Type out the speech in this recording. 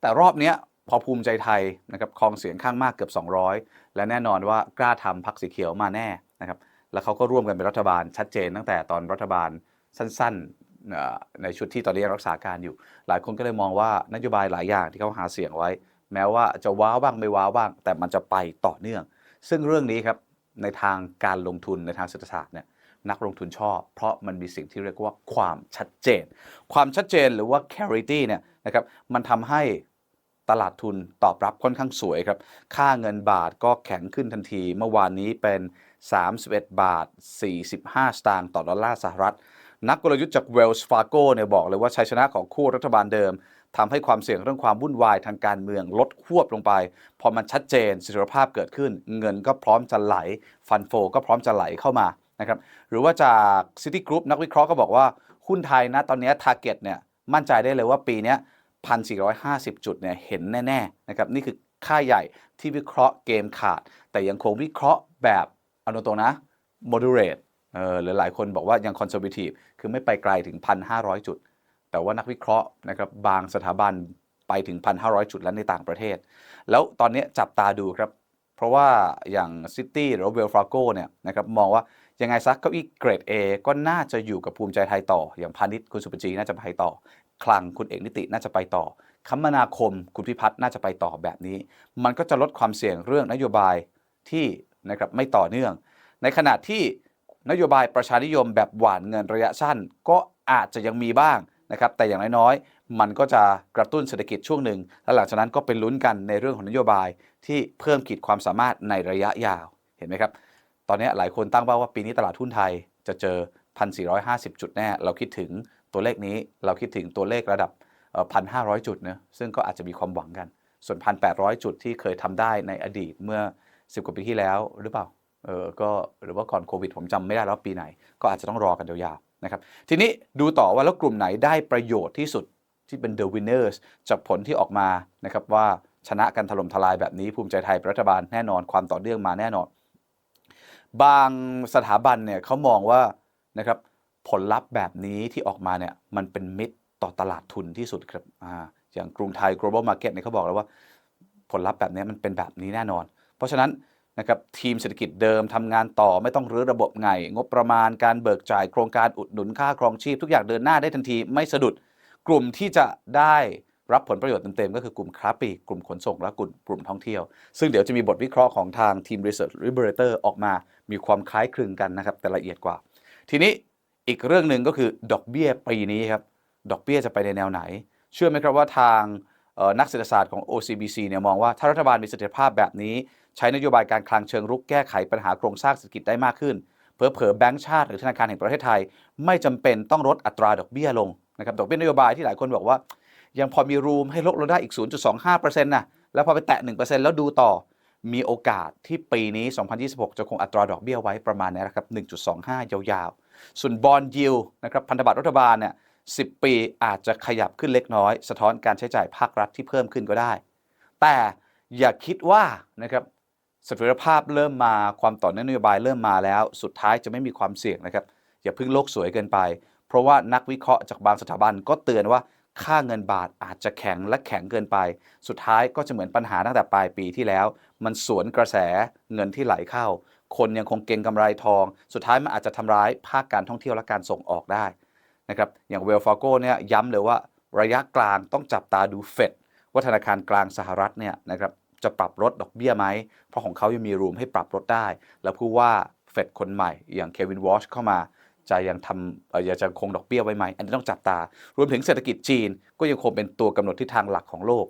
แต่รอบนี้พอภูมิใจไทยนะครับครองเสียงข้างมากเกือบ 200 และแน่นอนว่ากล้าทำพักสีเขียวมาแน่นะครับแล้วเขาก็ร่วมกันเป็นรัฐบาลชัดเจนตั้งแต่ตอนรัฐบาลสั้นๆในชุดที่ตอนนี้ยังรักษาการอยู่ หลายคนก็เลยมองว่านโยบายหลายอย่างที่เขาหาเสียงไว้ แม้ว่าจะว้าวบ้างไม่ว้าวบ้าง แต่มันจะไปต่อเนื่อง ซึ่งเรื่องนี้ครับในทางการลงทุนในทางเศรษฐศาสตร์เนี่ยนักลงทุนชอบ เพราะมันมีสิ่งที่เรียกว่าความชัดเจน ความชัดเจนหรือว่า clarity เนี่ยนะครับมันทำให้ ตลาดทุนตอบรับค่อนข้างสวยครับ ค่าเงินบาทก็แข็งขึ้นทันที เมื่อวานนี้เป็น 31 บาท 45 สตางค์ต่อดอลลาร์สหรัฐ นักกลยุทธ์จาก Wells Fargo เนี่ยบอกเลยว่าชัยชนะของคู่รัฐบาลเดิมทำให้ความเสี่ยงเรื่องความวุ่นวายทางการเมืองลดควบลงไป พอมันชัดเจนเสถียรภาพเกิดขึ้น เงินก็พร้อมจะไหล ฟันโฟก็พร้อมจะไหลเข้ามานะครับหรือว่าจาก City Group นักวิเคราะห์ก็บอกว่าหุ้นไทยนะตอนนี้ Target เนี่ยมั่นใจได้เลยว่าปีนี้ 1,450 จุดเนี่ยเห็นแน่ๆนะครับนี่คือค่าใหญ่ที่วิเคราะห์เกมขาด แต่ยังคงวิเคราะห์แบบเอาตรงๆนะ moderate เออหรือหลายคนบอกว่ายัง conservative คือไม่ไปไกลถึง 1,500 จุด แต่ว่านักวิเคราะห์นะครับบางสถาบันไปถึง 1,500 จุดแล้วในต่างประเทศ แล้วตอนนี้จับตาดูครับ เพราะว่าอย่าง City หรือเว่า Wells Fargo เนี่ยนะครับมองว่ายังไงซักเก้าอี้เกรด A ก็น่าจะอยู่กับภูมิใจไทยต่อ อย่างพาณิชย์คุณสุปจีน่าจะไปต่อ คลังคุณเอกนิติน่าจะไปต่อ คมนาคมคุณพิพัฒน์น่าจะไปต่อแบบนี้ มันก็จะลดความเสี่ยงเรื่องนโยบายที่นะครับไม่ต่อเนื่อง ในขณะที่นโยบายประชานิยมแบบหวานเงินระยะสั้น ก็อาจจะยังมีบ้างนะครับแต่อย่างน้อยๆ มันก็จะกระตุ้นเศรษฐกิจช่วงหนึ่ง แล้วหลังจากนั้นก็เป็นลุ้นกันในเรื่องของนโยบายที่เพิ่มขีดความสามารถในระยะยาวเห็นไหมครับ ตอนนี้หลายคนตั้งเป้าว่าปีนี้ตลาดหุ้นไทยจะเจอ 1,450 จุดแน่ เราคิดถึง ตัวเลขนี้เราคิดถึงตัวเลขระดับเอ่อ1,500 จุดนะซึ่งก็อาจจะมีความหวังกัน ส่วน 1,800 จุดที่เคยทำได้ในอดีตเมื่อ 10 กว่าปีที่แล้วหรือเปล่าเออก็หรือว่าก่อนโควิดผมจำไม่ได้แล้วปีไหน ก็อาจจะต้องรอกันยาวๆนะครับทีนี้ดูต่อว่าแล้วกลุ่มไหนได้ประโยชน์ที่สุดที่เป็น the winners จากผลที่ออกมานะครับว่าชนะกันถล่มทลายแบบนี้ภูมิใจไทยรัฐบาลแน่นอนความต่อเนื่องมาแน่นอน บางสถาบันเนี่ยเขามองว่านะครับ ผลลัพธ์แบบนี้ที่ออกมาเนี่ยมันเป็นมิตรต่อตลาดทุนที่สุดครับอ่าอย่างกรุงไทย global market เนี่ยเขาบอกแล้วว่า ผลลัพธ์แบบนี้มันเป็นแบบนี้แน่นอน เพราะฉะนั้นนะครับทีมเศรษฐกิจเดิมทำงานต่อไม่ต้องรื้อระบบไง งบประมาณการเบิกจ่ายโครงการอุดหนุนค่าครองชีพ ทุกอย่างเดินหน้าได้ทันทีไม่สะดุด กลุ่มที่จะได้รับผลประโยชน์เต็มๆก็คือกลุ่มค้าปลีกกลุ่มขนส่งและกลุ่มกลุ่มท่องเที่ยว ซึ่งเดี๋ยวจะมีบทวิเคราะห์ของทางทีม Research Liberator ออกมา มีความคล้ายคลึงกันนะครับแต่ละเอียดกว่า ทีนี้ อีกเรื่องหนึ่งก็คือดอกเบี้ยปีนี้ครับ ดอกเบี้ยจะไปในแนวไหน เชื่อไหมครับว่าทางนักเศรษฐศาสตร์ของ OCBC เนี่ยมองว่าถ้ารัฐบาลมีเสถียรภาพแบบนี้ ใช้นโยบายการคลังเชิงรุกแก้ไขปัญหาโครงสร้างเศรษฐกิจได้มากขึ้นเผลอๆแบงก์ชาติหรือธนาคารแห่งประเทศไทย ไม่จำเป็นต้องลดอัตราดอกเบี้ยลงนะครับดอกเบี้ยนโยบายที่หลายคนบอกว่า ยังพอมีรูมให้ลดลงได้อีก 0.25%นะแล้วพอไปแตะ 1%แล้วดูต่อมีโอกาสที่ปีนี้ 2026 จะคงอัตราดอกเบี้ยไว้ประมาณนี้นะครับ 1.25 ยาวๆ ส่วนบอลยิวนะครับพันธบัตรรัฐบาลเนี่ย10ปีอาจจะขยับขึ้นเล็กน้อย สะท้อนการใช้จ่ายภาครัฐที่เพิ่มขึ้นก็ได้ แต่อย่าคิดว่านะครับเสถียรภาพเริ่มมาความต่อเนื่องนโยบายเริ่มมาแล้ว สุดท้ายจะไม่มีความเสี่ยงนะครับ อย่าพิ่งโลกสวยเกินไป เพราะว่านักวิเคราะห์จากบางสถาบันก็เตือนว่าค่าเงินบาทอาจจะแข็งและแข็งเกินไป สุดท้ายก็จะเหมือนปัญหาตั้งแต่ปลายปีที่แล้ว มันสวนกระแสเงินที่ไหลเข้า คนยังคงเก็งกำไรทอง สุดท้ายมันอาจจะทำร้ายภาคการท่องเที่ยวและการส่งออกได้นะครับอย่างเวลฟาโก้เนี่ยย้ำเลยว่าระยะกลางต้องจับตาดูเฟดว่าธนาคารกลางสหรัฐเนี่ยนะครับจะปรับลดดอกเบี้ยไหม เพราะของเขายังมีรูมให้ปรับลดได้ แล้วผู้ว่าเฟดคนใหม่ อย่างเควินวอชเข้ามา จะยังทำอยากจะคงดอกเบี้ยไว้ไหม อันนี้ต้องจับตา รวมถึงเศรษฐกิจจีนก็ยังคงเป็นตัวกำหนดทิศทางหลักของโลก